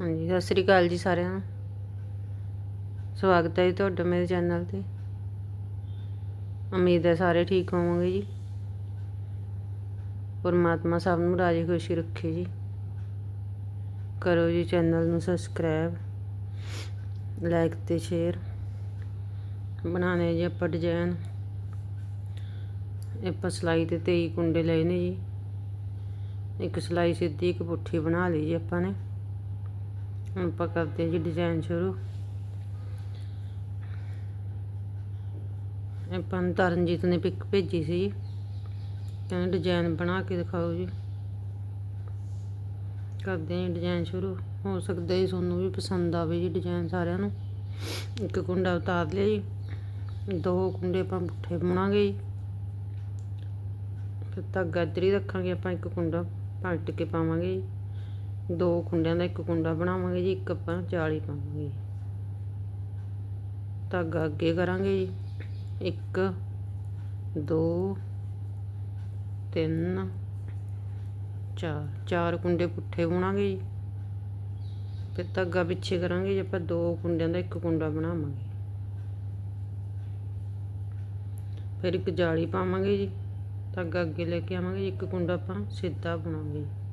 ਹਾਂਜੀ, ਸਤਿ ਸ੍ਰੀ ਅਕਾਲ ਜੀ ਸਾਰਿਆਂ ਨੂੰ। ਸਵਾਗਤ ਹੈ ਜੀ ਤੁਹਾਡਾ ਮੇਰੇ ਚੈਨਲ ਤੇ। ਉਮੀਦ ਹੈ ਸਾਰੇ ਠੀਕ ਹੋਵੋਗੇ ਜੀ। ਪਰਮਾਤਮਾ ਸਭ ਨੂੰ ਰਾਜੀ ਖੁਸ਼ੀ ਰੱਖੇ ਜੀ। ਕਰੋ ਜੀ ਚੈਨਲ ਨੂੰ ਸਬਸਕ੍ਰਾਈਬ, ਲਾਈਕ ਤੇ ਸ਼ੇਅਰ। ਬਣਾਣੇ ਜੀ ਆਪਾਂ ਡਿਜ਼ਾਈਨ। ਆਪਾਂ ਸਿਲਾਈ ਤੇ 23 ਕੁੰਡੇ ਲਏ ਨੇ ਜੀ। ਇੱਕ ਸਿਲਾਈ ਸਿੱਧੀ, ਇੱਕ ਪੁੱਠੀ ਬਣਾ ਲਈ ਜੀ ਆਪਾਂ ਨੇ। ਹੁਣ ਆਪਾਂ ਕਰਦੇ ਹਾਂ ਜੀ ਡਿਜ਼ਾਈਨ ਸ਼ੁਰੂ। ਆਪਾਂ ਨੂੰ ਤਰਨਜੀਤ ਨੇ ਪਿਕ ਭੇਜੀ ਸੀ ਕਹਿੰਦੇ ਡਿਜ਼ਾਈਨ ਬਣਾ ਕੇ ਦਿਖਾਓ ਜੀ। ਕਰਦੇ ਹਾਂ ਡਿਜ਼ਾਈਨ ਸ਼ੁਰੂ। ਹੋ ਸਕਦਾ ਜੀ ਤੁਹਾਨੂੰ ਵੀ ਪਸੰਦ ਆਵੇ ਜੀ ਡਿਜ਼ਾਈਨ ਸਾਰਿਆਂ ਨੂੰ। ਇੱਕ ਕੁੰਡਾ ਉਤਾਰ ਲਿਆ ਜੀ। ਦੋ ਕੁੰਡੇ ਆਪਾਂ ਪੁੱਠੇ ਬੁਣਾਂਗੇ ਜੀ। ਫਿਰ ਧਾਗਾ ਇੱਧਰ ਹੀ ਰੱਖਾਂਗੇ ਆਪਾਂ, ਇੱਕ ਕੁੰਡਾ ਪਲਟ ਕੇ ਪਾਵਾਂਗੇ ਜੀ। ਦੋ ਕੁੰਡਿਆਂ ਦਾ ਇੱਕ ਕੁੰਡਾ ਬਣਾਵਾਂਗੇ ਜੀ, ਇੱਕ ਆਪਾਂ ਜਾਲੀ ਪਾਵਾਂਗੇ ਧਾਗਾ ਅੱਗੇ ਕਰਾਂਗੇ ਜੀ। ਇੱਕ, ਦੋ, ਤਿੰਨ, ਚਾਰ। ਚਾਰ ਕੁੰਡੇ ਪੁੱਠੇ ਬੁਣਾਂਗੇ ਜੀ। ਫਿਰ ਧਾਗਾ ਪਿੱਛੇ ਕਰਾਂਗੇ ਜੀ, ਆਪਾਂ ਦੋ ਕੁੰਡਿਆਂ ਦਾ ਇੱਕ ਕੁੰਡਾ ਬਣਾਵਾਂਗੇ। ਫਿਰ ਇੱਕ ਜਾਲੀ ਪਾਵਾਂਗੇ ਜੀ। ਧਾਗਾ ਅੱਗੇ ਲੈ ਕੇ ਆਵਾਂਗੇ ਜੀ, ਇੱਕ ਕੁੰਡਾ ਆਪਾਂ ਸਿੱਧਾ ਬੁਣਾਂਗੇ ਜੀ।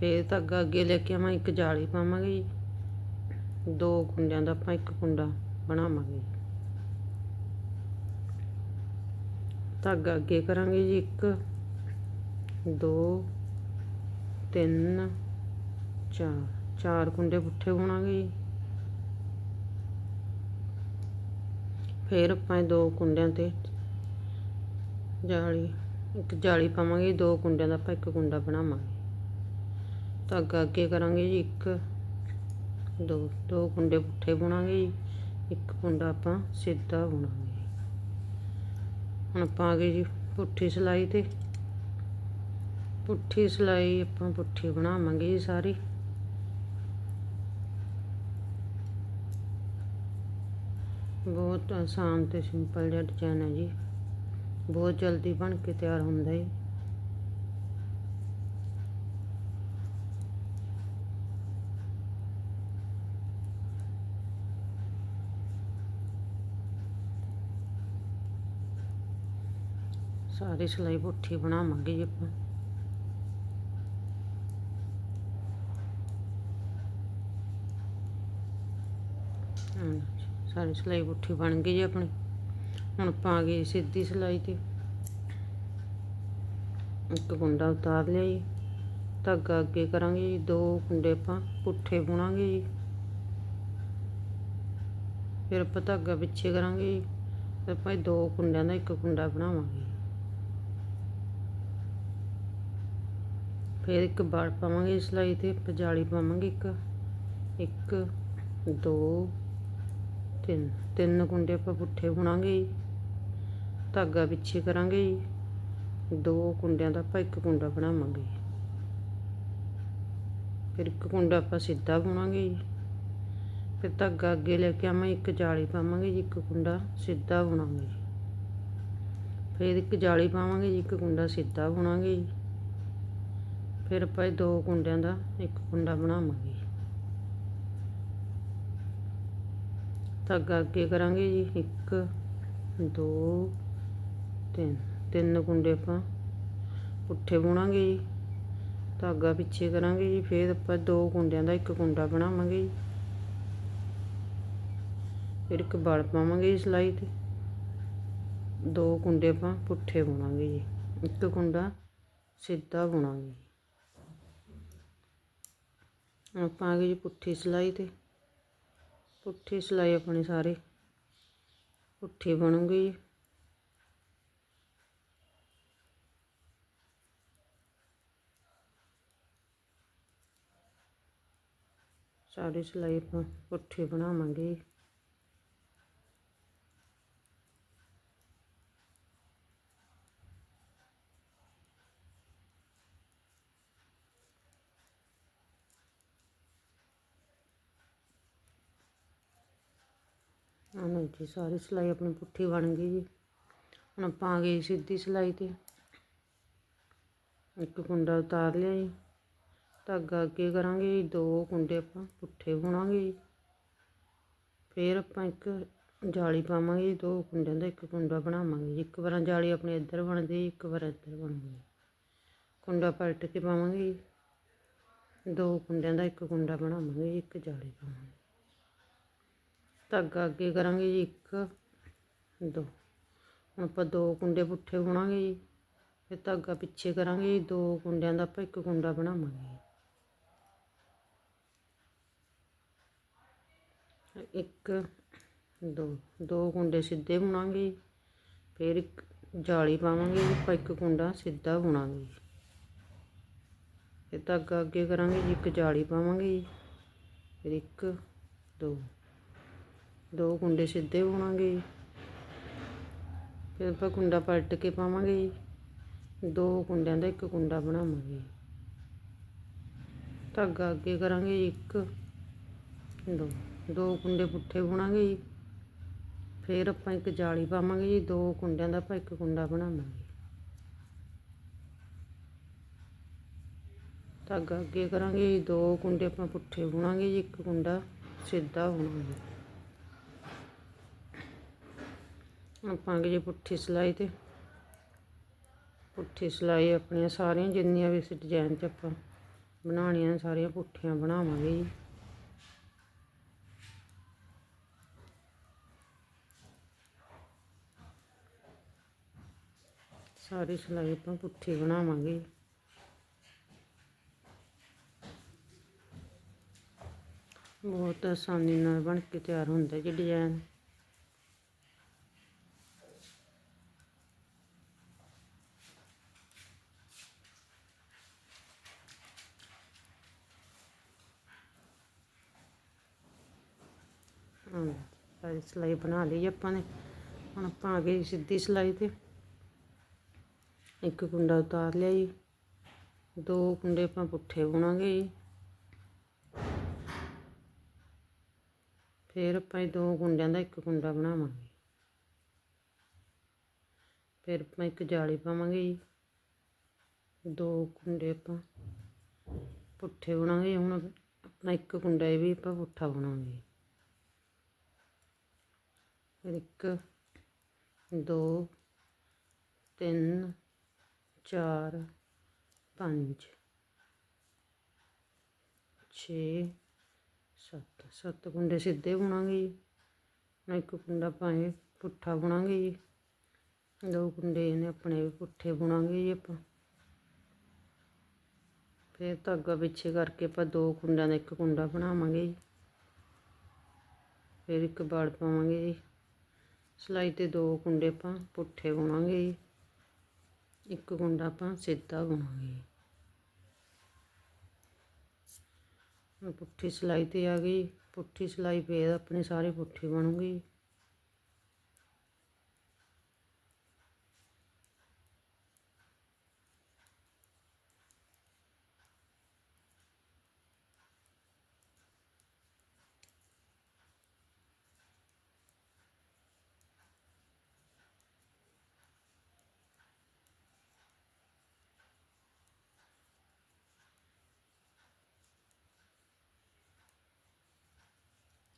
ਫਿਰ ਧਾਗਾ ਅੱਗੇ ਲੈ ਕੇ ਆਵਾਂ, ਇੱਕ ਜਾਲੀ ਪਾਵਾਂਗੇ ਜੀ। ਦੋ ਕੁੰਡਿਆਂ ਦਾ ਆਪਾਂ ਇੱਕ ਕੁੰਡਾ ਬਣਾਵਾਂਗੇ। ਧਾਗਾ ਅੱਗੇ ਕਰਾਂਗੇ ਜੀ ਇੱਕ, ਦੋ, ਤਿੰਨ, ਚਾਰ। ਚਾਰ ਕੁੰਡੇ ਪੁੱਠੇ ਬੁਣਾਂਗੇ ਜੀ। ਫਿਰ ਆਪਾਂ ਦੋ ਕੁੰਡਿਆਂ ਤੇ ਜਾਲੀ ਇੱਕ ਜਾਲੀ ਪਾਵਾਂਗੇ ਦੋ ਕੁੰਡਿਆਂ ਦਾ ਆਪਾਂ ਇੱਕ ਕੁੰਡਾ ਬਣਾਵਾਂਗੇ। ਧਾਗਾ ਅੱਗੇ ਕਰਾਂਗੇ ਜੀ, ਇੱਕ, ਦੋ ਦੋ ਕੁੰਡੇ ਪੁੱਠੇ ਬੁਣਾਂਗੇ ਜੀ, ਇੱਕ ਕੁੰਡਾ ਆਪਾਂ ਸਿੱਧਾ ਬੁਣਾਂਗੇ ਹੁਣ ਆਪਾਂ ਆ ਗਏ ਜੀ ਪੁੱਠੀ ਸਿਲਾਈ ਤੇ। ਪੁੱਠੀ ਸਿਲਾਈ ਆਪਾਂ ਪੁੱਠੀ ਬਣਾਵਾਂਗੇ ਜੀ ਸਾਰੀ। ਬਹੁਤ ਆਸਾਨ ਤੇ ਸਿੰਪਲ ਜਿਹਾ ਡਿਜ਼ਾਈਨ ਹੈ ਜੀ। ਬਹੁਤ ਜਲਦੀ ਬਣ ਕੇ ਤਿਆਰ ਹੁੰਦਾ ਹੈ ਸਾਰੀ ਸਿਲਾਈ ਪੁੱਠੀ ਬਣਾਵਾਂਗੇ ਜੀ ਆਪਾਂ। ਸਾਰੀ ਸਿਲਾਈ ਪੁੱਠੀ ਬਣ ਗਈ ਜੀ ਆਪਣੀ। ਹੁਣ ਆਪਾਂ ਆ ਗਏ ਸਿੱਧੀ ਸਿਲਾਈ ਤੇ। ਇੱਕ ਕੁੰਡਾ ਉਤਾਰ ਲਿਆ ਜੀ। ਧਾਗਾ ਅੱਗੇ ਕਰਾਂਗੇ ਜੀ, ਦੋ ਕੁੰਡੇ ਆਪਾਂ ਪੁੱਠੇ ਬੁਣਾਂਗੇ ਜੀ। ਫਿਰ ਆਪਾਂ ਧਾਗਾ ਪਿੱਛੇ ਕਰਾਂਗੇ ਜੀ। ਆਪਾਂ ਦੋ ਕੁੰਡਿਆਂ ਦਾ ਇੱਕ ਕੁੰਡਾ ਬਣਾਵਾਂਗੇ। ਫਿਰ ਇੱਕ ਬਾੜ ਪਾਵਾਂਗੇ ਸਿਲਾਈ ਤੇ ਪਜਾਲੀ ਪਾਵਾਂਗੇ ਇੱਕ। ਇੱਕ, ਦੋ, ਤਿੰਨ। ਤਿੰਨ ਕੁੰਡੇ ਆਪਾਂ ਪੁੱਠੇ ਬੁਣਾਂਗੇ ਜੀ। ਧਾਗਾ ਪਿੱਛੇ ਕਰਾਂਗੇ ਜੀ। ਦੋ ਕੁੰਡਿਆਂ ਦਾ ਆਪਾਂ ਇੱਕ ਕੁੰਡਾ ਬਣਾਵਾਂਗੇ। ਫਿਰ ਇੱਕ ਕੁੰਡਾ ਆਪਾਂ ਸਿੱਧਾ ਬੁਣਾਂਗੇ ਜੀ। ਫਿਰ ਧਾਗਾ ਅੱਗੇ ਲੈ ਕੇ ਆਵਾਂ ਇੱਕ ਜਾਲੀ ਪਾਵਾਂਗੇ ਜੀ, ਇੱਕ ਕੁੰਡਾ ਸਿੱਧਾ ਬੁਣਾਂਗੇ ਫਿਰ ਇੱਕ ਜਾਲੀ ਪਾਵਾਂਗੇ ਜੀ, ਇੱਕ ਕੁੰਡਾ ਸਿੱਧਾ ਬੁਣਾਂਗੇ ਜੀ। ਫਿਰ ਆਪਾਂ ਇਹ ਦੋ ਕੁੰਡਿਆਂ ਦਾ ਇੱਕ ਕੁੰਡਾ ਬਣਾਵਾਂਗੇ। ਧਾਗਾ ਅੱਗੇ ਕਰਾਂਗੇ ਜੀ, ਇੱਕ, ਦੋ, ਤਿੰਨ। ਤਿੰਨ ਕੁੰਡੇ ਆਪਾਂ ਪੁੱਠੇ ਬੁਣਾਂਗੇ ਜੀ। ਧਾਗਾ ਪਿੱਛੇ ਕਰਾਂਗੇ ਜੀ, ਫਿਰ ਆਪਾਂ ਦੋ ਕੁੰਡਿਆਂ ਦਾ ਇੱਕ ਕੁੰਡਾ ਬਣਾਵਾਂਗੇ ਜੀ। ਫਿਰ ਇੱਕ ਬਲ ਪਾਵਾਂਗੇ ਜੀ ਸਿਲਾਈ ਤੇ। ਦੋ ਕੁੰਡੇ ਆਪਾਂ ਪੁੱਠੇ ਬੁਣਾਂਗੇ ਜੀ। ਇੱਕ ਕੁੰਡਾ ਸਿੱਧਾ ਬੁਣਾਂਗੇ ਆਪਾਂ ਆ ਗਏ ਜੀ ਪੁੱਠੀ ਸਿਲਾਈ ਤੇ। ਪੁੱਠੀ ਸਿਲਾਈ ਆਪਣੀ ਸਾਰੀ। ਪੁੱਠੀ ਬਣੂਗੀ ਜੀ। ਸਾਰੀ ਸਿਲਾਈ ਆਪਾਂ ਪੁੱਠੀ ਬਣਾਵਾਂਗੇ ਜੀ ਹਾਂ ਜੀ, ਸਾਰੀ ਸਿਲਾਈ ਆਪਣੀ ਪੁੱਠੀ ਬਣ ਗਈ ਜੀ। ਹੁਣ ਆਪਾਂ ਆ ਗਏ ਸਿੱਧੀ ਸਿਲਾਈ ਤੇ। ਇੱਕ ਕੁੰਡਾ ਉਤਾਰ ਲਿਆ ਜੀ। ਧਾਗਾ ਅੱਗੇ ਕਰਾਂਗੇ ਜੀ, ਦੋ ਕੁੰਡੇ ਆਪਾਂ ਪੁੱਠੇ ਬੁਣਾਂਗੇ ਜੀ। ਫਿਰ ਆਪਾਂ ਇੱਕ ਜਾਲੀ ਪਾਵਾਂਗੇ ਜੀ, ਦੋ ਕੁੰਡਿਆਂ ਦਾ ਇੱਕ ਕੁੰਡਾ ਬਣਾਵਾਂਗੇ ਜੀ। ਇੱਕ ਵਾਰਾਂ ਜਾਲੀ ਆਪਣੇ ਇੱਧਰ ਬਣਦੀ ਜੀ, ਇੱਕ ਵਾਰ ਇੱਧਰ ਬਣਦੀ ਕੁੰਡਾ ਪਲਟ ਕੇ ਪਾਵਾਂਗੇ ਜੀ। ਦੋ ਕੁੰਡਿਆਂ ਦਾ ਇੱਕ ਕੁੰਡਾ ਬਣਾਵਾਂਗੇ ਜੀ, ਇੱਕ ਜਾਲੀ ਪਾਵਾਂਗੇ। ਧਾਗਾ ਅੱਗੇ ਕਰਾਂਗੇ ਜੀ ਇੱਕ, ਦੋ। ਹੁਣ ਆਪਾਂ ਦੋ ਕੁੰਡੇ ਪੁੱਠੇ ਬੁਣਾਂਗੇ ਜੀ। ਫਿਰ ਧਾਗਾ ਪਿੱਛੇ ਕਰਾਂਗੇ ਜੀ, ਦੋ ਕੁੰਡਿਆਂ ਦਾ ਆਪਾਂ ਇੱਕ ਕੁੰਡਾ ਬਣਾਵਾਂਗੇ ਇੱਕ, ਦੋ। ਦੋ ਕੁੰਡੇ ਸਿੱਧੇ ਬੁਣਾਂਗੇ ਜੀ। ਫਿਰ ਇੱਕ ਜਾਲੀ ਪਾਵਾਂਗੇ ਆਪਾਂ ਇੱਕ ਕੁੰਡਾ ਸਿੱਧਾ ਬੁਣਾਂਗੇ ਜੀ। ਫਿਰ ਧਾਗਾ ਅੱਗੇ ਕਰਾਂਗੇ ਜੀ, ਇੱਕ ਜਾਲੀ ਪਾਵਾਂਗੇ ਜੀ। ਫਿਰ ਇੱਕ, ਦੋ। ਦੋ ਕੁੰਡੇ ਸਿੱਧੇ ਬੁਣਾਂਗੇ ਫਿਰ ਆਪਾਂ ਕੁੰਡਾ ਪਲਟ ਕੇ ਪਾਵਾਂਗੇ ਜੀ। ਦੋ ਕੁੰਡਿਆਂ ਦਾ ਇੱਕ ਕੁੰਡਾ ਬਣਾਵਾਂਗੇ ਧਾਗਾ ਅੱਗੇ ਕਰਾਂਗੇ ਜੀ ਇੱਕ। ਦੋ ਦੋ ਕੁੰਡੇ ਪੁੱਠੇ ਬੁਣਾਂਗੇ ਜੀ। ਫਿਰ ਆਪਾਂ ਇੱਕ ਜਾਲੀ ਪਾਵਾਂਗੇ ਜੀ। ਦੋ ਕੁੰਡਿਆਂ ਦਾ ਆਪਾਂ ਇੱਕ ਕੁੰਡਾ ਬਣਾਵਾਂਗੇ। ਧਾਗਾ ਅੱਗੇ ਕਰਾਂਗੇ ਜੀ। ਦੋ ਕੁੰਡੇ ਆਪਾਂ ਪੁੱਠੇ ਬੁਣਾਂਗੇ ਜੀ। ਇੱਕ ਕੁੰਡਾ ਸਿੱਧਾ ਬੁਣਾਂਗੇ ਆਪਾਂ ਅੱਗੇ ਜੀ ਪੁੱਠੀ ਸਿਲਾਈ ਤੇ। ਪੁੱਠੀ ਸਿਲਾਈ ਆਪਣੀਆਂ ਸਾਰੀਆਂ, ਜਿੰਨੀਆਂ ਵੀ ਇਸ ਡਿਜ਼ਾਈਨ 'ਚ ਆਪਾਂ ਬਣਾਉਣੀਆਂ ਸਾਰੀਆਂ ਪੁੱਠੀਆਂ ਬਣਾਵਾਂਗੇ ਜੀ। ਸਾਰੀ ਸਿਲਾਈ ਆਪਾਂ ਪੁੱਠੀ ਬਣਾਵਾਂਗੇ ਬਹੁਤ ਆਸਾਨੀ ਨਾਲ ਬਣ ਕੇ ਤਿਆਰ ਹੁੰਦਾ ਜੀ ਡਿਜ਼ਾਈਨ ਹਾਂ ਸਾਰੀ ਸਿਲਾਈ ਬਣਾ ਲਈ ਆਪਾਂ ਨੇ। ਹੁਣ ਆਪਾਂ ਆ ਗਏ ਸਿੱਧੀ ਸਿਲਾਈ ਤੇ। ਇੱਕ ਕੁੰਡਾ ਉਤਾਰ ਲਿਆ ਜੀ। ਦੋ ਕੁੰਡੇ ਆਪਾਂ ਪੁੱਠੇ ਬੁਣਾਂਗੇ ਜੀ। ਫਿਰ ਆਪਾਂ ਇਹ ਦੋ ਕੁੰਡਿਆਂ ਦਾ ਇੱਕ ਕੁੰਡਾ ਬਣਾਵਾਂਗੇ। ਫਿਰ ਆਪਾਂ ਇੱਕ ਜਾਲੀ ਪਾਵਾਂਗੇ ਜੀ। ਦੋ ਕੁੰਡੇ ਆਪਾਂ ਪੁੱਠੇ ਬੁਣਾਂਗੇ। ਹੁਣ ਆਪਣਾ ਇੱਕ ਕੁੰਡਾ ਇਹ ਵੀ ਆਪਾਂ ਪੁੱਠਾ ਬਣਾਵਾਂਗੇ ਇੱਕ, ਦੋ, ਤਿੰਨ, ਚਾਰ, ਪੰਜ, ਛੇ, ਸੱਤ। ਸੱਤ ਕੁੰਡੇ ਸਿੱਧੇ ਬੁਣਾਂਗੇ ਜੀ। ਹੁਣ ਇੱਕ ਕੁੰਡਾ ਪਾਏ ਪੁੱਠਾ ਬੁਣਾਂਗੇ ਜੀ। ਦੋ ਕੁੰਡੇ ਨੇ ਆਪਣੇ ਵੀ ਪੁੱਠੇ ਬੁਣਾਂਗੇ ਜੀ ਆਪਾਂ। ਫਿਰ ਧਾਗਾ ਪਿੱਛੇ ਕਰਕੇ ਆਪਾਂ ਦੋ ਕੁੰਡਿਆਂ ਦਾ ਇੱਕ ਕੁੰਡਾ ਬਣਾਵਾਂਗੇ ਜੀ। ਫਿਰ ਇੱਕ ਬਾੜ ਪਾਵਾਂਗੇ ਜੀ। ਸਿਲਾਈ ਤੇ ਦੋ ਕੁੰਡੇ ਆਪਾਂ ਪੁੱਠੇ ਬੁਣਾਂਗੇ ਇੱਕ ਕੁੰਡਾ ਆਪਾਂ ਸਿੱਧਾ ਬੁਣਾਂਗੇ ਪੁੱਠੀ ਸਿਲਾਈ ਤੇ ਆ ਗਈ। ਪੁੱਠੀ ਸਿਲਾਈ ਫੇਰ ਆਪਣੇ ਸਾਰੇ ਪੁੱਠੀ ਬਣੂਗੀ।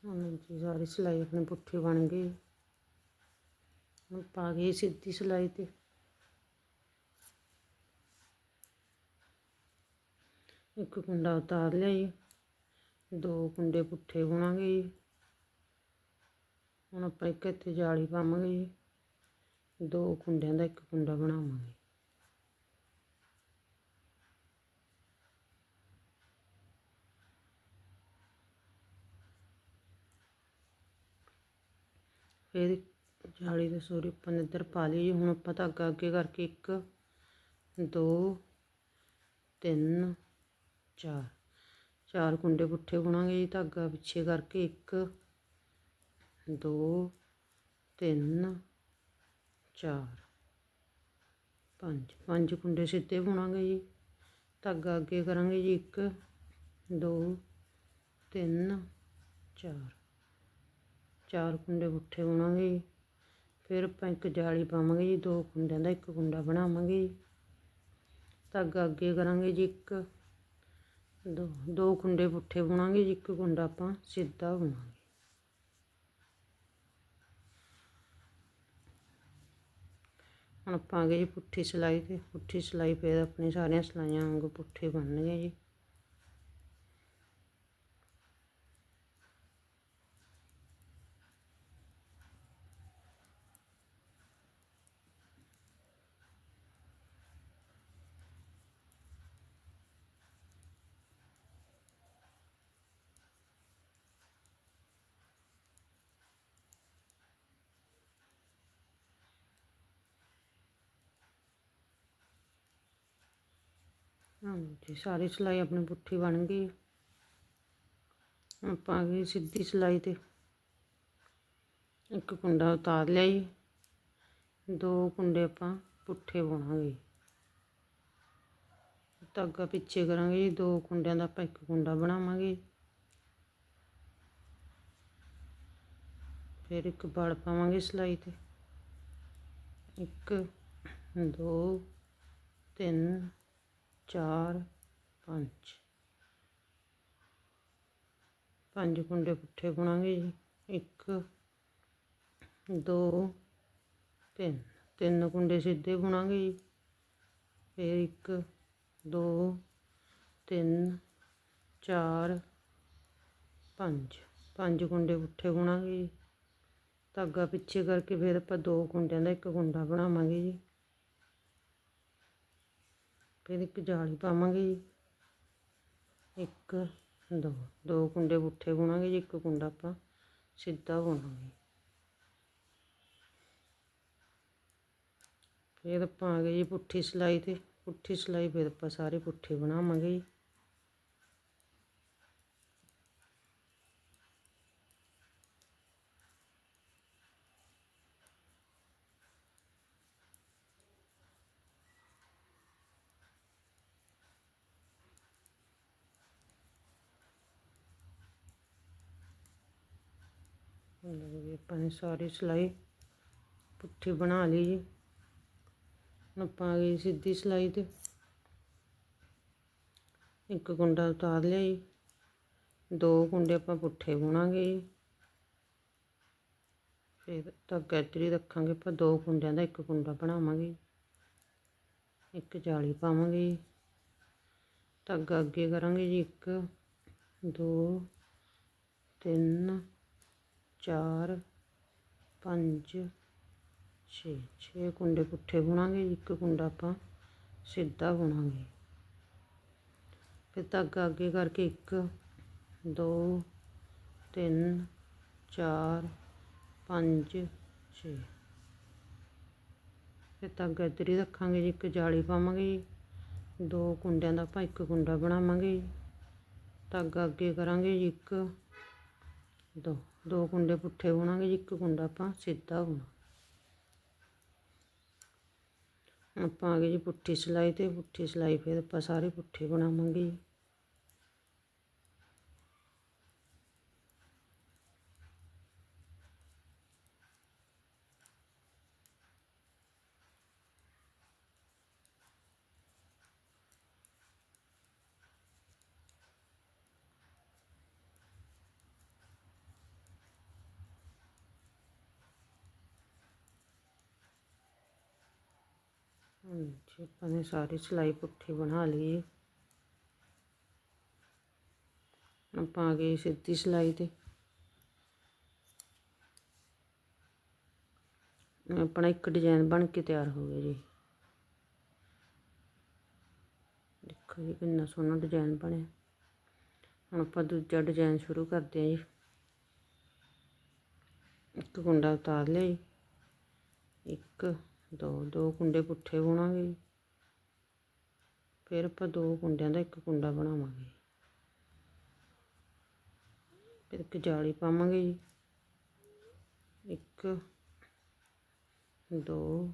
ਹੁਣ ਜੀ ਸਾਰੀ ਸਿਲਾਈ ਆਪਣੀ ਪੁੱਠੀ ਬਣ ਗਈ। ਹੁਣ ਪਾ ਗਈ ਸਿੱਧੀ ਸਿਲਾਈ ਤੇ। ਇੱਕ ਕੁੰਡਾ ਉਤਾਰ ਲਿਆ ਜੀ ਦੋ ਕੁੰਡੇ ਪੁੱਠੇ ਬੁਣਾਂਗੇ ਜੀ। ਹੁਣ ਆਪਾਂ ਇੱਕ ਇੱਥੇ ਜਾਲੀ ਪਾਵਾਂਗੇ ਜੀ। ਦੋ ਕੁੰਡਿਆਂ ਦਾ ਇੱਕ ਕੁੰਡਾ ਬਣਾਵਾਂਗੇ। ਫਿਰ ਜਾਲੀ ਦੇ ਸੋਰੀ ਆਪਾਂ ਨੇ ਇੱਧਰ ਪਾ ਲਈ ਜੀ। ਹੁਣ ਆਪਾਂ ਧਾਗਾ ਅੱਗੇ ਕਰਕੇ ਇੱਕ, ਦੋ, ਤਿੰਨ, ਚਾਰ। ਚਾਰ ਕੁੰਡੇ ਪੁੱਠੇ ਬੁਣਾਂਗੇ ਜੀ ਧਾਗਾ ਪਿੱਛੇ ਕਰਕੇ ਇੱਕ, ਦੋ, ਤਿੰਨ, ਚਾਰ, ਪੰਜ। ਪੰਜ ਕੁੰਡੇ ਸਿੱਧੇ ਬੁਣਾਂਗੇ ਜੀ। ਧਾਗਾ ਅੱਗੇ ਕਰਾਂਗੇ ਜੀ ਇੱਕ, ਦੋ, ਤਿੰਨ, ਚਾਰ। ਚਾਰ ਕੁੰਡੇ ਪੁੱਠੇ ਬੁਣਾਂਗੇ ਜੀ। ਫਿਰ ਆਪਾਂ ਇੱਕ ਜਾਲੀ ਪਾਵਾਂਗੇ ਜੀ, ਦੋ ਕੁੰਡਿਆਂ ਦਾ ਇੱਕ ਕੁੰਡਾ ਬਣਾਵਾਂਗੇ ਜੀ। ਧਾਗਾ ਅੱਗੇ ਕਰਾਂਗੇ ਜੀ ਇੱਕ, ਦੋ ਦੋ ਕੁੰਡੇ ਪੁੱਠੇ ਬੁਣਾਂਗੇ ਜੀ, ਇੱਕ ਕੁੰਡਾ ਆਪਾਂ ਸਿੱਧਾ ਬੁਣਾਂਗੇ ਹੁਣ ਆਪਾਂ ਆ ਜੀ ਪੁੱਠੀ ਸਿਲਾਈ ਤੇ। ਪੁੱਠੀ ਸਿਲਾਈ ਫਿਰ ਆਪਣੀ ਸਾਰੀਆਂ ਸਿਲਾਈਆਂ ਵਾਂਗੂ ਪੁੱਠੇ ਬਣਨਗੇ ਜੀ। ਹਾਂਜੀ, ਸਾਰੀ ਸਿਲਾਈ ਆਪਣੀ ਪੁੱਠੀ ਬਣ ਗਈ। ਹੁਣ ਆਪਾਂ ਆ ਸਿੱਧੀ ਸਿਲਾਈ ਤੇ। ਇੱਕ ਕੁੰਡਾ ਉਤਾਰ ਲਿਆ ਜੀ ਦੋ ਕੁੰਡੇ ਆਪਾਂ ਪੁੱਠੇ ਬੁਣਾਂਗੇ ਧਾਗਾ ਪਿੱਛੇ ਕਰਾਂਗੇ ਜੀ, ਦੋ ਕੁੰਡਿਆਂ ਦਾ ਆਪਾਂ ਇੱਕ ਕੁੰਡਾ ਬਣਾਵਾਂਗੇ। ਫਿਰ ਇੱਕ ਬਲ ਪਾਵਾਂਗੇ ਸਿਲਾਈ ਤੇ। ਇੱਕ, ਦੋ, ਤਿੰਨ ਚਾਰ, ਪੰਜ। ਪੰਜ ਕੁੰਡੇ ਪੁੱਠੇ ਬੁਣਾਂਗੇ ਜੀ। ਇੱਕ, ਦੋ, ਤਿੰਨ। ਤਿੰਨ ਕੁੰਡੇ ਸਿੱਧੇ ਬੁਣਾਂਗੇ ਜੀ। ਫਿਰ ਇੱਕ, ਦੋ, ਤਿੰਨ, ਚਾਰ, ਪੰਜ। ਪੰਜ ਕੁੰਡੇ ਪੁੱਠੇ ਬੁਣਾਂਗੇ ਜੀ। ਧਾਗਾ ਪਿੱਛੇ ਕਰਕੇ ਫਿਰ ਆਪਾਂ ਦੋ ਕੁੰਡਿਆਂ ਦਾ ਇੱਕ ਕੁੰਡਾ ਬਣਾਵਾਂਗੇ ਜੀ। ਫਿਰ ਇੱਕ ਜਾਲੀ ਪਾਵਾਂਗੇ ਜੀ। ਇੱਕ, ਦੋ ਦੋ ਕੁੰਡੇ ਪੁੱਠੇ ਬੁਣਾਂਗੇ ਜੀ, ਇੱਕ ਕੁੰਡਾ ਆਪਾਂ ਸਿੱਧਾ ਬੁਣਾਂਗੇ ਫਿਰ ਆਪਾਂ ਆ ਗਏ ਜੀ ਪੁੱਠੀ ਸਿਲਾਈ ਤੇ। ਪੁੱਠੀ ਸਿਲਾਈ ਫਿਰ ਆਪਾਂ ਸਾਰੇ ਪੁੱਠੇ ਬਣਾਵਾਂਗੇ ਜੀ। ਲਓ ਜੀ ਆਪਾਂ ਨੇ ਸਾਰੀ ਸਿਲਾਈ ਪੁੱਠੀ ਬਣਾ ਲਈ ਜੀ। ਹੁਣ ਆਪਾਂ ਆ ਗਏ ਸਿੱਧੀ ਸਿਲਾਈ ਤੇ। ਇੱਕ ਕੁੰਡਾ ਉਤਾਰ ਲਿਆ ਜੀ। ਦੋ ਕੁੰਡੇ ਆਪਾਂ ਪੁੱਠੇ ਬੁਣਾਂਗੇ ਜੀ। ਫਿਰ ਧਾਗਾ ਇੱਧਰ ਹੀ ਰੱਖਾਂਗੇ, ਆਪਾਂ ਦੋ ਕੁੰਡਿਆਂ ਦਾ ਇੱਕ ਕੁੰਡਾ ਬਣਾਵਾਂਗੇ ਇੱਕ ਜਾਲੀ ਪਾਵਾਂਗੇ ਜੀ। ਧਾਗਾ ਅੱਗੇ ਕਰਾਂਗੇ ਜੀ ਇੱਕ, ਦੋ, ਤਿੰਨ ਚਾਰ, ਪੰਜ, ਛੇ। ਛੇ ਕੁੰਡੇ ਪੁੱਠੇ ਬੁਣਾਂਗੇ, ਇੱਕ ਕੁੰਡਾ ਆਪਾਂ ਸਿੱਧਾ ਬੁਣਾਂਗੇ। ਫਿਰ ਧਾਗਾ ਅੱਗੇ ਕਰਕੇ ਇੱਕ, ਦੋ, ਤਿੰਨ, ਚਾਰ, ਪੰਜ, ਛੇ। ਫਿਰ ਧਾਗਾ ਇੱਧਰ ਹੀ ਰੱਖਾਂਗੇ ਜੀ, ਇੱਕ ਜਾਲੀ ਪਾਵਾਂਗੇ ਜੀ। ਦੋ ਕੁੰਡਿਆਂ ਦਾ ਆਪਾਂ ਇੱਕ ਕੁੰਡਾ ਬਣਾਵਾਂਗੇ ਜੀ। ਧਾਗਾ ਅੱਗੇ ਕਰਾਂਗੇ ਜੀ, ਇੱਕ ਦੋ ਦੋ ਕੁੰਡੇ ਪੁੱਠੇ ਬੁਣਾਂਗੇ ਜੀ, ਇੱਕ ਕੁੰਡਾ ਆਪਾਂ ਸਿੱਧਾ ਬੁਣਾ ਆਪਾਂ ਆ ਗਏ ਜੀ ਪੁੱਠੀ ਸਿਲਾਈ ਤੇ ਪੁੱਠੀ ਸਿਲਾਈ ਫਿਰ ਆਪਾਂ ਸਾਰੇ ਪੁੱਠੇ ਬਣਾਵਾਂਗੇ ਜੀ। ਹਾਂਜੀ, ਆਪਾਂ ਨੇ ਸਾਰੀ ਸਿਲਾਈ ਪੁੱਠੀ ਬਣਾ ਲਈ। ਹੈ ਆਪਾਂ ਆ ਗਏ ਸਿੱਧੀ ਸਿਲਾਈ ਤੇ। ਆਪਣਾ ਇੱਕ ਡਿਜ਼ਾਈਨ ਬਣ ਕੇ ਤਿਆਰ ਹੋ ਗਿਆ ਜੀ। ਦੇਖੋ ਜੀ, ਕਿੰਨਾ ਸੋਹਣਾ ਡਿਜ਼ਾਈਨ ਬਣਿਆ। ਹੁਣ ਆਪਾਂ ਦੂਜਾ ਡਿਜ਼ਾਈਨ ਸ਼ੁਰੂ ਕਰਦੇ ਹਾਂ ਜੀ। ਇੱਕ ਕੁੰਡਾ ਉਤਾਰ ਲਿਆ ਜੀ। ਇੱਕ ਦੋ ਦੋ ਕੁੰਡੇ ਪੁੱਠੇ ਬੁਣਾਂਗੇ ਫਿਰ ਆਪਾਂ ਦੋ ਕੁੰਡਿਆਂ ਦਾ ਇੱਕ ਕੁੰਡਾ ਬਣਾਵਾਂਗੇ। ਫਿਰ ਇੱਕ ਜਾਲੀ ਪਾਵਾਂਗੇ ਜੀ। ਇੱਕ, ਦੋ,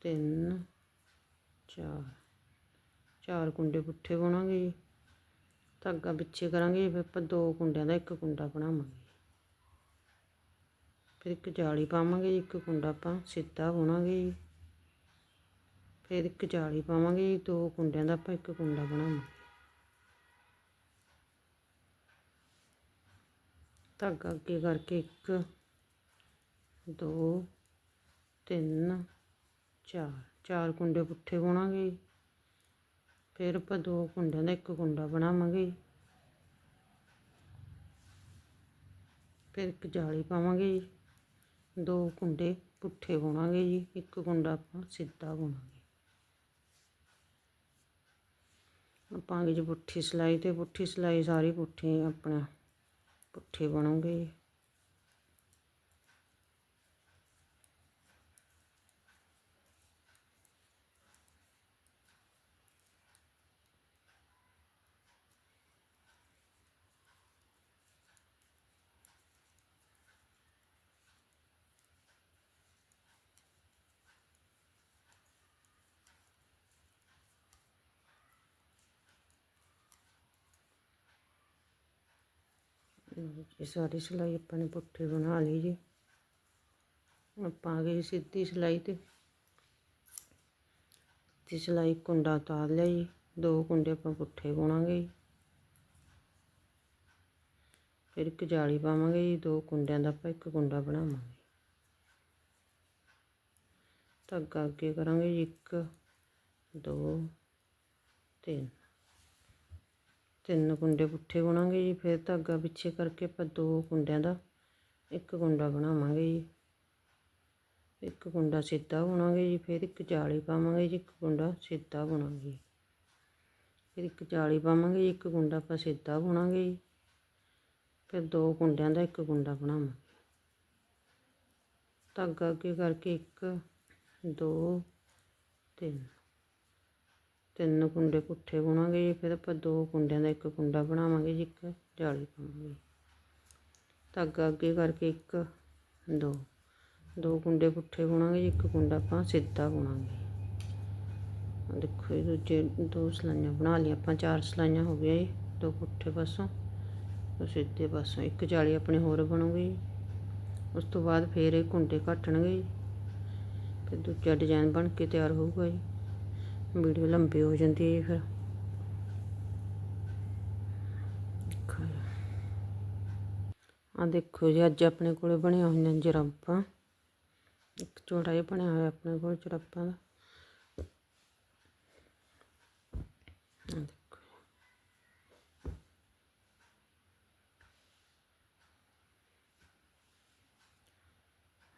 ਤਿੰਨ, ਚਾਰ। ਚਾਰ ਕੁੰਡੇ ਪੁੱਠੇ ਬੁਣਾਂਗੇ ਜੀ। ਧਾਗਾ ਪਿੱਛੇ ਕਰਾਂਗੇ ਫਿਰ ਆਪਾਂ ਦੋ ਕੁੰਡਿਆਂ ਦਾ ਇੱਕ ਕੁੰਡਾ ਬਣਾਵਾਂਗੇ। ਫਿਰ ਇੱਕ ਜਾਲੀ ਪਾਵਾਂਗੇ ਇੱਕ ਕੁੰਡਾ ਆਪਾਂ ਸਿੱਧਾ ਬੁਣਾਂਗੇ ਜੀ। ਫਿਰ ਇੱਕ ਜਾਲੀ ਪਾਵਾਂਗੇ ਜੀ, ਦੋ ਕੁੰਡਿਆਂ ਦਾ ਆਪਾਂ ਇੱਕ ਕੁੰਡਾ ਬਣਾਵਾਂਗੇ। ਧਾਗਾ ਅੱਗੇ ਕਰਕੇ 1 2 3 4 ਚਾਰ ਕੁੰਡੇ ਪੁੱਠੇ ਪਾਉਣਾਂਗੇ ਫਿਰ ਆਪਾਂ ਦੋ ਕੁੰਡਿਆਂ ਦਾ ਇੱਕ ਕੁੰਡਾ ਬਣਾਵਾਂਗੇ ਫਿਰ ਇੱਕ ਜਾਲੀ ਪਾਵਾਂਗੇ ਜੀ। ਦੋ ਕੁੰਡੇ ਪੁੱਠੇ ਬੁਣਾਂਗੇ ਜੀ, ਇੱਕ ਕੁੰਡਾ ਆਪਾਂ ਸਿੱਧਾ ਬੁਣਾਂਗੇ ਆਪਾਂ ਜੀ ਪੁੱਠੀ ਸਿਲਾਈ, ਤੇ ਪੁੱਠੀ ਸਿਲਾਈ ਸਾਰੀ ਪੁੱਠੀ ਆਪਣਾ ਪੁੱਠੇ ਬਣਾਂਗੇ ਜੀ। ਇਹ ਸਾਰੀ ਸਿਲਾਈ ਆਪਾਂ ਨੇ ਪੁੱਠੀ ਬਣਾ ਲਈ ਜੀ। ਆਪਾਂ ਆ ਗਏ ਸਿੱਧੀ ਸਿਲਾਈ ਤੇ। ਤੇ ਸਿਲਾਈ ਕੁੰਡਾ ਉਤਾਰ ਲਿਆ ਜੀ। ਦੋ ਕੁੰਡੇ ਆਪਾਂ ਪੁੱਠੇ ਬੁਣਾਂਗੇ ਜੀ। ਫਿਰ ਇੱਕ ਜਾਲੀ ਪਾਵਾਂਗੇ ਜੀ। ਦੋ ਕੁੰਡਿਆਂ ਦਾ ਆਪਾਂ ਇੱਕ ਕੁੰਡਾ ਬਣਾਵਾਂਗੇ। ਧਾਗਾ ਅੱਗੇ ਕਰਾਂਗੇ ਜੀ ਇੱਕ, ਦੋ, ਤਿੰਨ। ਤਿੰਨ ਕੁੰਡੇ ਪੁੱਠੇ ਬੁਣਾਂਗੇ ਜੀ, ਫਿਰ ਧਾਗਾ ਪਿੱਛੇ ਕਰਕੇ ਆਪਾਂ ਦੋ ਕੁੰਡਿਆਂ ਦਾ ਇੱਕ ਕੁੰਡਾ ਬਣਾਵਾਂਗੇ ਜੀ। ਇੱਕ ਕੁੰਡਾ ਸਿੱਧਾ ਬੁਣਾਂਗੇ ਜੀ, ਫਿਰ ਇੱਕ ਜਾਲੀ ਪਾਵਾਂਗੇ ਜੀ, ਇੱਕ ਕੁੰਡਾ ਸਿੱਧਾ ਬੁਣਾਂਗੇ। ਫਿਰ ਇੱਕ ਜਾਲੀ ਪਾਵਾਂਗੇ ਜੀ, ਇੱਕ ਕੁੰਡਾ ਆਪਾਂ ਸਿੱਧਾ ਬੁਣਾਂਗੇ ਜੀ। ਫਿਰ ਦੋ ਕੁੰਡਿਆਂ ਦਾ ਇੱਕ ਕੁੰਡਾ ਬਣਾਵਾਂਗੇ। ਧਾਗਾ ਅੱਗੇ ਕਰਕੇ ਇੱਕ, ਦੋ, ਤਿੰਨ। ਤਿੰਨ ਕੁੰਡੇ ਪੁੱਠੇ ਬੁਣਾਂਗੇ ਜੀ, ਫਿਰ ਆਪਾਂ ਦੋ ਕੁੰਡਿਆਂ ਦਾ ਇੱਕ ਕੁੰਡਾ ਬਣਾਵਾਂਗੇ ਜੀ, ਇੱਕ ਜਾਲੀ ਪਾਵਾਂਗੇ। ਧਾਗਾ ਅੱਗੇ ਕਰਕੇ ਇੱਕ, ਦੋ। ਦੋ ਕੁੰਡੇ ਪੁੱਠੇ ਬੁਣਾਂਗੇ ਜੀ, ਇੱਕ ਕੁੰਡਾ ਆਪਾਂ ਸਿੱਧਾ ਬੁਣਾਂਗੇ। ਦੇਖੋ ਇਹ ਦੂਜੇ ਦੋ ਸਲਾਈਆਂ ਬਣਾ ਲਈਆਂ, ਆਪਾਂ ਚਾਰ ਸਲਾਈਆਂ ਹੋ ਗਈਆਂ ਜੀ, ਦੋ ਪੁੱਠੇ ਪਾਸੋਂ, ਦੋ ਸਿੱਧੇ ਪਾਸੋਂ। ਇੱਕ ਜਾਲੀ ਆਪਣੇ ਹੋਰ ਬਣੂਗੀ ਜੀ। ਉਸ ਤੋਂ ਬਾਅਦ ਫੇਰ ਇਹ ਕੁੰਡੇ ਕੱਟਣਗੇ ਜੀ। ਫਿਰ ਦੂਜਾ ਡਿਜ਼ਾਈਨ ਬਣ ਕੇ ਤਿਆਰ ਹੋਊਗਾ ਜੀ। ਵੀਡੀਓ ਲੰਬੀ ਹੋ ਜਾਂਦੀ ਹੈ ਫਿਰ। ਆ ਦੇਖੋ ਜੀ, ਅੱਜ ਆਪਣੇ ਕੋਲੇ ਬਣੀਆਂ ਹੋਈਆਂ ਜਰਾਬਾਂ। ਇੱਕ ਚੌੜਾ ਜਿਹਾ ਬਣਿਆ ਹੋਇਆ ਆਪਣੇ ਕੋਲ ਜਰਾਬਾਂ ਦਾ। ਦੇਖੋ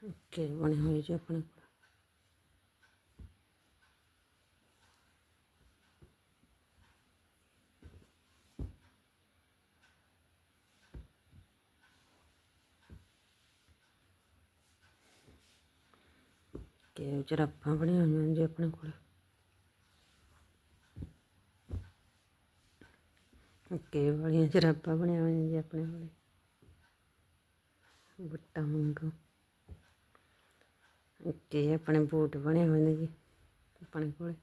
ਓਕੇ ਬਣੇ ਹੋਏ ਜੀ ਆਪਣੇ ਕਿ ਜਰਾਬਾਂ ਬਣੀਆਂ ਹੋਈਆਂ ਜੀ ਆਪਣੇ ਕੋਲ। ਓਕੇ ਵਾਲੀਆਂ ਜਰਾਬਾਂ ਬਣੀਆਂ ਹੋਈਆਂ ਜੀ ਆਪਣੇ ਕੋਲ। ਬੁੱਟਾ ਮੰਗੋ ਓਕੇ ਆਪਣੇ ਬੂਟ ਬਣੇ ਹੋਏ ਨੇ ਜੀ ਆਪਣੇ ਕੋਲ।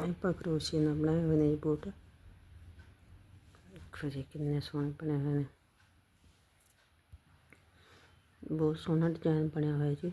ਆਪਾਂ ਕਰੋਸ਼ੀਏ ਨਾਲ ਬਣਾਏ ਹੋਏ ਨੇ ਜੀ ਬੂਟ। ਦੇਖੋ ਜੀ ਕਿੰਨੇ ਸੋਹਣੇ ਬਣੇ ਹੋਏ ਨੇ। ਬਹੁਤ ਸੋਹਣਾ ਡਿਜ਼ਾਈਨ ਬਣਿਆ ਹੋਇਆ ਜੀ।